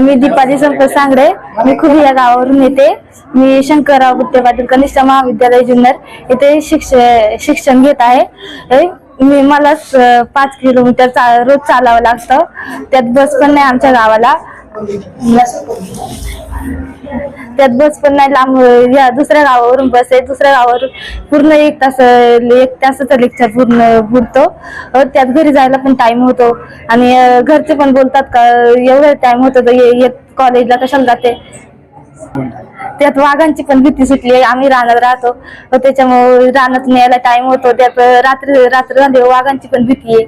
मी दीपाली संपत सांगडे. मी खूप या गावावरून येते. मी शंकरराव गुट्टे पाटील कनिष्ठ महाविद्यालय जुन्नर येथे शिक्ष शिक्षण घेत आहे. मी मला पाच किलोमीटर चा रोज चालावं लागतं. त्यात बस पण नाही आमच्या गावाला. त्यात बस पण नाही लांब या दुसऱ्या गावावरून बस आहे. दुसऱ्या गावावरून पूर्ण एक तास एक तासाचा लेक्चर पूर्ण पुरतो त्यात घरी जायला पण टाइम होतो. आणि घरचे पण बोलतात का एवढा टाइम होतो तर ये- कॉलेजला कशाला जाते? त्यात वाघांची पण भीती सुटली आहे. आम्ही रानात राहतो. त्याच्यामुळे रानात न्यायला टाइम होतो. त्यात रात्री रात्र वाघांची पण भीती आहे.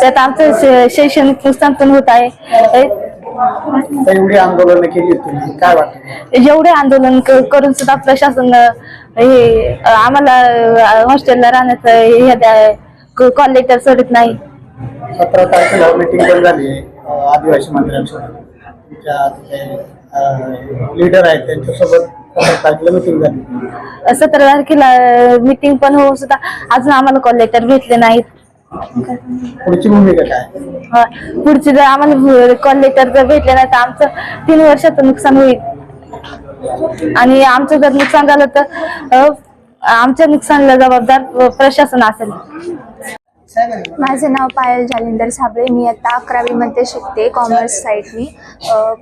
त्यात आमचं शैक्षणिक नुकसान पण होत आहे. एवढी आंदोलनं केली तुम्ही काय वाटतं? जेवढे आंदोलन करून सुद्धा प्रशासन हे आम्हाला हॉस्टेलला राहण्याचं हे द्या- कॉल लेटर सोडत नाही. सतरा तारखेला मीटिंग पण झाली आदिवासी मंत्र्यांसोबत लीडर आहेत त्यांच्यासोबत सतरा तारखेला मीटिंग झाली. सतरा तारखेला मीटिंग पण होऊन सुद्धा अजून आम्हाला कॉल लेटर भेटले नाहीत. पुढची भूमिका काय? अ, जर आम्हाला कॉल लेटर जर भेटले नाही तर आमचं तीन वर्षाचं नुकसान होईल. आणि आमचं जर नुकसान झालं तर अ, आमच्या नुकसानला जबाबदार प्रशासन असेल. माझं नाव पायल जालिंदर साबळे. मी आता अकरावीमध्ये शिकते कॉमर्स साईडनी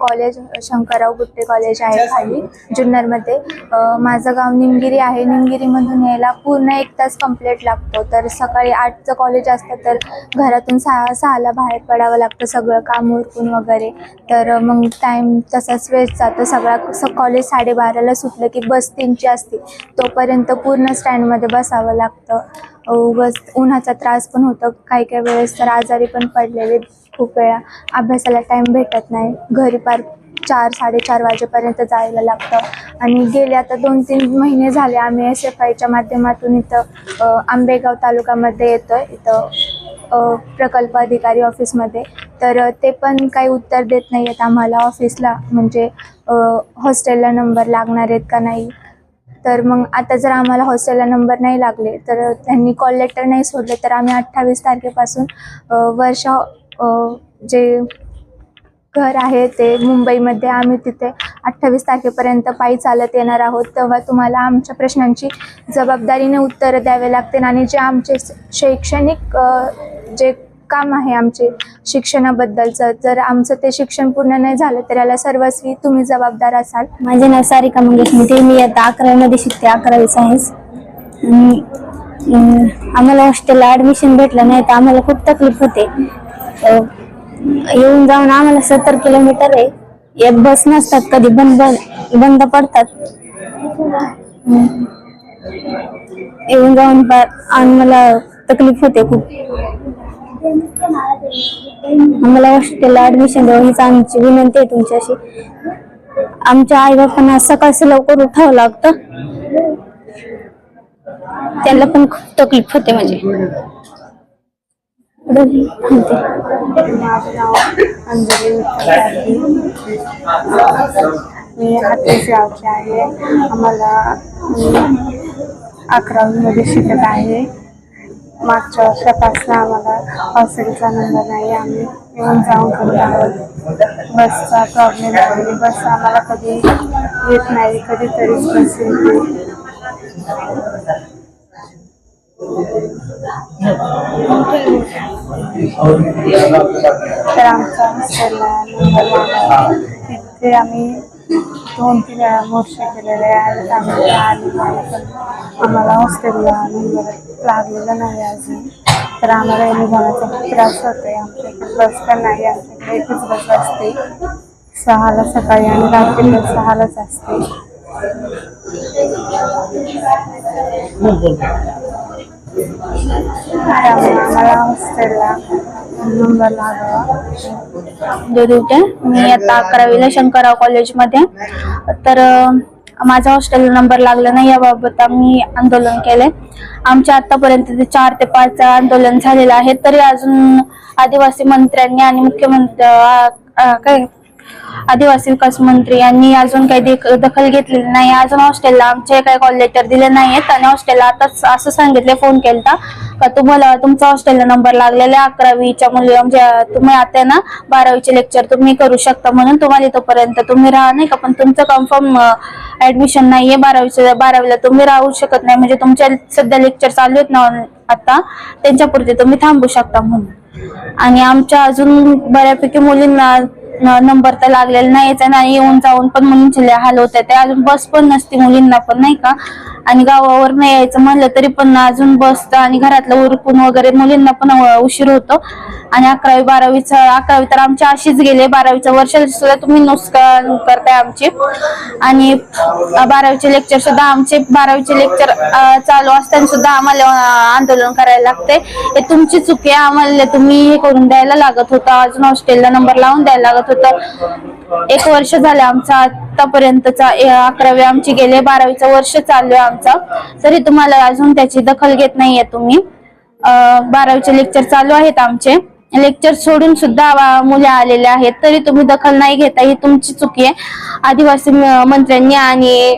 कॉलेज शंकरराव गुट्टे कॉलेज आहे खाली जुन्नरमध्ये. माझं गाव निमगिरी आहे. निमगिरीमधून यायला पूर्ण एक तास कंप्लीट लागतो. तर सकाळी आठचं कॉलेज असतं तर घरातून सहा सहाला बाहेर पडावं लागतं सगळं काम उरकून वगैरे. तर मग टाईम तसाच वेस्ट जातो. सगळा स कॉलेज साडेबाराला सुटलं की बस तीनची असते. तोपर्यंत पूर्ण स्टँडमध्ये बसावं लागतं. उगाच उन्हाचा त्रास पण होतो. काही काही वेळेस तर आजारी पण पडलेले खूप वेळा. अभ्यासाला टाईम भेटत नाही. घरी पार चार साडेचार वाजेपर्यंत जायला लागतं. आणि गेले आता दोन तीन महिने झाले. आम्ही एस एफ आयच्या माध्यमातून इथं आंबेगाव तालुक्यामध्ये येतो आहे इथं प्रकल्प अधिकारी ऑफिसमध्ये. तर ते पण काही उत्तर देत नाही आहेत आम्हाला ऑफिसला. म्हणजे हॉस्टेलला नंबर लागणार आहेत का नाही? तर मग आता जर आम्हाला हॉस्टेलला नंबर नाही लागले तर त्यांनी कॉल लेटर नाही सोडले तर आम्ही अठ्ठावीस तारखेपासून वर्षा वर्ष जे घर आहे ते मुंबईमध्ये आम्ही तिथे अठ्ठावीस तारखेपर्यंत पायी चालत येणार आहोत. तेव्हा तुम्हाला आमच्या प्रश्नांची जबाबदारीने उत्तरं द्यावे लागतील आणि जे आमचे शैक्षणिक जे काम आहे आमचे शिक्षणाबद्दलचं. जर आमचं ते शिक्षण पूर्ण नाही झालं तर याला सर्वस्वी तुम्ही जबाबदार असाल. माझे नाव सारिका मंगेश मिटे. मी आता अकरावीमध्ये शिकते अकरावी सायन्स आम्हाला हॉस्टेलला ॲडमिशन भेटलं नाही तर आम्हाला खूप तकलीफ होते. येऊन जाऊन आम्हाला सत्तर किलोमीटर आहे. एक बस नसतात कधी बंद बंद पडतात. येऊन जाऊन आम्हाला तकलीफ होते खूप. आम्हाला हॉस्टेलला ऍडमिशन द्यावं हीच आमची विनंती आहे तुमच्याशी. आमच्या आई बापांना सकाळचं लवकर उठावं लागतं. त्यांना पण खूप तकलीफ होते म्हणजे मी हातेश गावचे आहे. आम्हाला अकरावीमध्ये शिकत आहे. मागच्या वर्षापासून आम्हाला हॉस्टेलचा नंबर नाही आम्ही येऊन जाऊन करत आहोत बसचा प्रॉब्लेम आहे बस आम्हाला कधी येत नाही कधीतरीच बस येते. तर आमचा हॉस्टेलला नंबर लागला. तिथे आम्ही दोन तीन वेळा मोर्चे केलेले आहेत. आम्ही आली नाही पण आम्हाला हॉस्टेलला नंबर लागलेला नाही अजून. तर आम्हाला येणे खूप त्रास होतो आमच्या इकडे बस पण नाही आमच्याकडे एकच बस असते. सहाला सकाळी आणि रात्री पण सहालाच असते. त्यामुळे आम्हाला हॉस्टेलला नंबर मी आता अकरावीला शंकरराव कॉलेजमध्ये. तर माझा हॉस्टेल नंबर लागला नाही याबाबत आम्ही आंदोलन केले आमच्या आतापर्यंत ते चार ते पाच आंदोलन झालेलं आहे तरी अजून आदिवासी मंत्र्यांनी आणि मुख्यमंत्री काय? आदिवासी विकास मंत्री यांनी अजून काही दखल घेतलेली नाही. अजून हॉस्टेलला आमचे काही कॉल लेटर दिले नाहीयेत आणि हॉस्टेलला आताच असं सांगितले फोन केलता का तुम्हाला तुमचा हॉस्टेलला नंबर लागलेला आहे अकरावीच्या मुली म्हणजे तुम्ही आता ना बारावीचे लेक्चर तुम्ही करू शकता म्हणून तुम्हाला तोपर्यंत तुम्ही राहा नाही का? पण तुमचं कन्फर्म ऍडमिशन नाहीये बारावीचं बारावीला तुम्ही राहू शकत नाही. म्हणजे तुमच्या सध्या लेक्चर चालू आहेत ना आता त्यांच्यापुरते तुम्ही थांबू शकता म्हणून. आणि आमच्या अजून बऱ्यापैकी मुलींना नंबर तर लागलेला नाहीच आहे. आणि येऊन जाऊन पण मुलींचे चिल्ले हाल होत ते अजून बस पण नसते मुलींना पण नाही का? आणि गावावर नाही यायचं म्हणलं तरी पण अजून बसतं आणि घरातलं उरकून वगैरे मुलींना पण उशीर होतो. आणि अकरावी बारावीचं अकरावी तर आमची अशीच गेले. बारावीच्या वर्ष सुद्धा तुम्ही नुकसान करताय आमची. आणि बारावीचे लेक्चर सुद्धा आमचे बारावीचे लेक्चर चालू असताना सुद्धा आम्हाला आंदोलन करायला लागते हे तुमची चुकी आहे. आम्हाला तुम्ही हे करून द्यायला लागत होतं. अजून हॉस्टेलला नंबर लावून द्यायला लागत होतं. एक वर्ष झालं आमचा आतापर्यंतचा अकरावी आमची गेले बारावीचं वर्ष चालू आहे आमचा. तरी तुम्हाला अजून त्याची दखल घेत नाहीये तुम्ही. बारावीचे लेक्चर चालू आहेत आमचे. लेक्चर सोडून सुद्धा मुले आलेले आहेत. तरी तुम्ही दखल नाही घेता ही तुमची चुकी आहे. आदिवासी मंत्र्यांनी आणि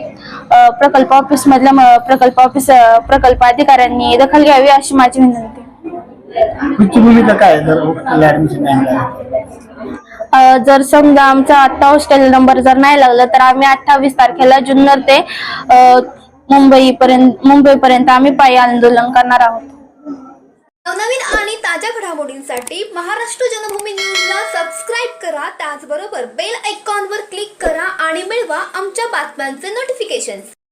प्रकल्प ऑफिस मधल्या प्रकल्प ऑफिस प्रकल्प अधिकाऱ्यांनी दखल घ्यावी अशी माझी विनंती काय जर समजा आमचा आत्ता हॉस्टेल नंबर जर नाही लागला तर आम्ही अठ्ठावीस तारखेला जुन्नर ते मुंबई पर्यंत मुंबई पर्यंत आम्ही पायी आंदोलन करणार आहोत. नवनवीन आणि ताज्या घडामोडींसाठी महाराष्ट्र जनभूमी न्यूजला सबस्क्राईब करा. त्याचबरोबर बेल आयकॉनवर क्लिक करा आणि मिळवा आमच्या बातम्यांचे नोटिफिकेशन्स